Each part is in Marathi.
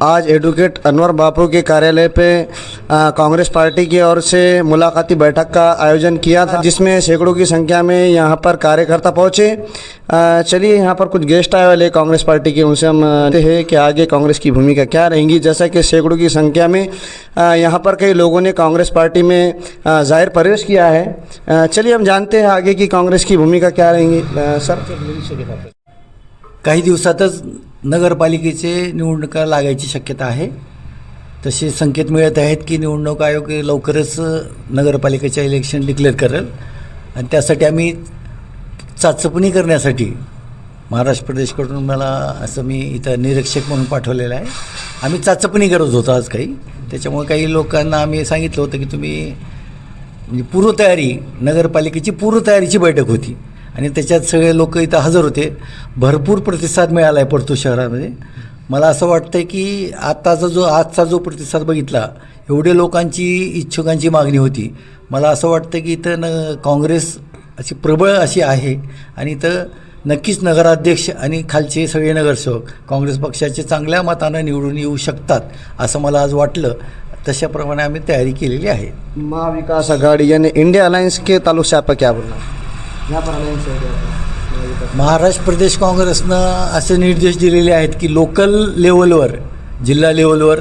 आज एडवोकेट अनवर बापू के कार्यालय पे कांग्रेस पार्टी की ओर से मुलाकाती बैठक का आयोजन किया था, जिसमें सैकड़ों की संख्या में यहाँ पर कार्यकर्ता पहुँचे। चलिए यहाँ पर कुछ गेस्ट आए वाले कांग्रेस पार्टी के, उनसे हम हैं कि आगे कांग्रेस की भूमिका क्या रहेंगी। जैसा कि सैकड़ों की संख्या में यहाँ पर कई लोगों ने कांग्रेस पार्टी में ज़ाहिर प्रवेश किया है। चलिए हम जानते हैं आगे की कांग्रेस की भूमिका क्या रहेंगी। सर। कई दिवसातच नगरपालिकेचे निवडणुका लागायची शक्यता आहे. तसे संकेत मिळत आहेत की निवडणूक आयोग लवकरच नगरपालिकेच्या इलेक्शन डिक्लेअर करेल. आणि त्यासाठी आम्ही चाचपणी करण्यासाठी महाराष्ट्र प्रदेशकडून मला असं मी इथं निरीक्षक म्हणून पाठवलेलं आहे. आम्ही चाचपणी करत होतो आज काही. त्याच्यामुळे काही लोकांना आम्ही सांगितलं होतं की तुम्ही म्हणजे पूर्वतयारी नगरपालिकेची पूर्वतयारीची बैठक होती. आणि त्याच्यात सगळे लोक इथं हजर होते. भरपूर प्रतिसाद मिळाला आहे परतूर शहरामध्ये. मला असं वाटतं की आत्ताचा जो आजचा जो प्रतिसाद बघितला एवढे लोकांची इच्छुकांची मागणी होती. मला असं वाटतं की इथं न काँग्रेस अशी प्रबळ अशी आहे आणि इथं नक्कीच नगराध्यक्ष आणि खालचे सगळे नगरसेवक काँग्रेस पक्षाचे चांगल्या मतानं निवडून येऊ शकतात असं मला आज वाटलं. तशाप्रमाणे आम्ही तयारी केलेली आहे. महाविकास आघाड़ी यानी इंडिया अलायंस के ताल्लुक से आपका क्या बोलना है महाराष्ट्र प्रदेश काँग्रेसनं असे निर्देश दिलेले आहेत की लोकल लेवलवर जिल्हा लेवलवर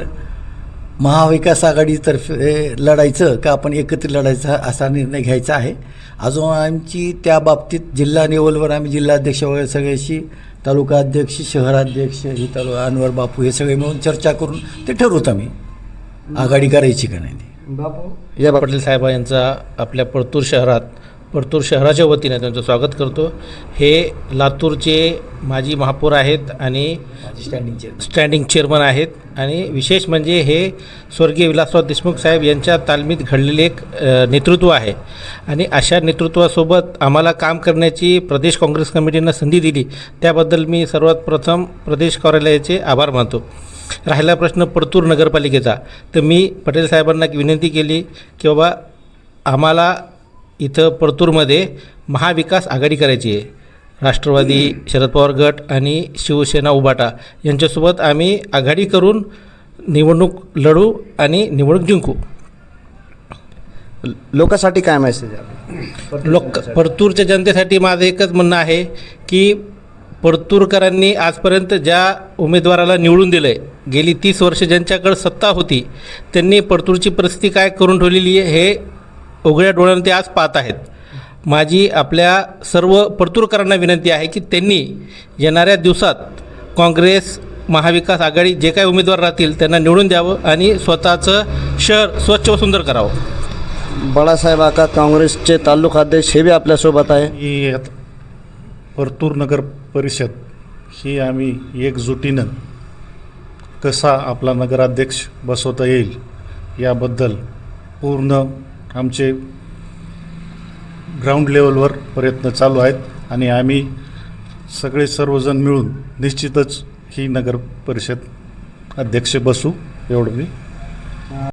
महाविकास आघाडीतर्फे लढायचं का आपण एकत्र लढायचं असा निर्णय घ्यायचा आहे. अजून आमची त्या बाबतीत जिल्हा लेवलवर आम्ही जिल्हाध्यक्ष वगैरे सगळ्याशी तालुका अध्यक्ष शहराध्यक्ष ही तालु अनवर बापू हे सगळे मिळून चर्चा करून ते ठरवत आम्ही. आघाडी करायची का नाही. बापू? या पाटील साहेब यांचा आपल्या परतूर शहरात परतूर शहराच्या वतीने त्यांचं स्वागत करतो. हे लातूरचे माजी महापौर आहेत आणि स्टँडिंग चेअर स्टँडिंग चेअरमन आहेत. आणि विशेष म्हणजे हे स्वर्गीय विलासराव देशमुख साहेब यांच्या तालमीत घडलेले एक नेतृत्व आहे. आणि अशा नेतृत्वासोबत आम्हाला काम करण्याची प्रदेश काँग्रेस कमिटीनं संधी दिली. त्याबद्दल मी सर्वात प्रथम प्रदेश कार्यालयाचे आभार मानतो. राहिला प्रश्न परतूर नगरपालिकेचा. तर मी पटेल साहेबांना एक विनंती केली की बाबा आम्हाला इथं परतूरमध्ये महाविकास आघाडी करायची आहे. राष्ट्रवादी शरद पवार गट आणि शिवसेना उबाटा यांच्यासोबत आम्ही आघाडी करून निवडणूक लढू आणि निवडणूक जिंकू. लोकांसाठी काय मेसेज आहे? लोक परतूरच्या जनतेसाठी माझं एकच म्हणणं आहे की परतूरकरांनी आजपर्यंत ज्या उमेदवाराला निवडून दिलं आहे गेली तीस वर्ष ज्यांच्याकडे सत्ता होती त्यांनी परतूरची परिस्थिती काय करून ठेवलेली आहे हे उघड्या डोळ्यानं ते आज पाहत आहेत. माझी आपल्या सर्व परतूरकरांना विनंती आहे की त्यांनी येणाऱ्या दिवसात काँग्रेस महाविकास आघाडी जे काही उमेदवार राहतील त्यांना निवडून द्यावं आणि स्वतःचं शहर स्वच्छ व सुंदर करावं. बाळासाहेब आका काँग्रेसचे तालुकाध्यक्ष हे बी आपल्यासोबत आहे. ही परतूर नगर परिषद ही आम्ही एकजुटीनं कसा आपला नगराध्यक्ष बसवता येईल याबद्दल पूर्ण आमचे ग्राउंड लेवलवर प्रयत्न चालू आहेत आणि आम्ही सगळे सर्वजण मिळून निश्चितच ही नगर परिषद अध्यक्ष बसू एवढं मी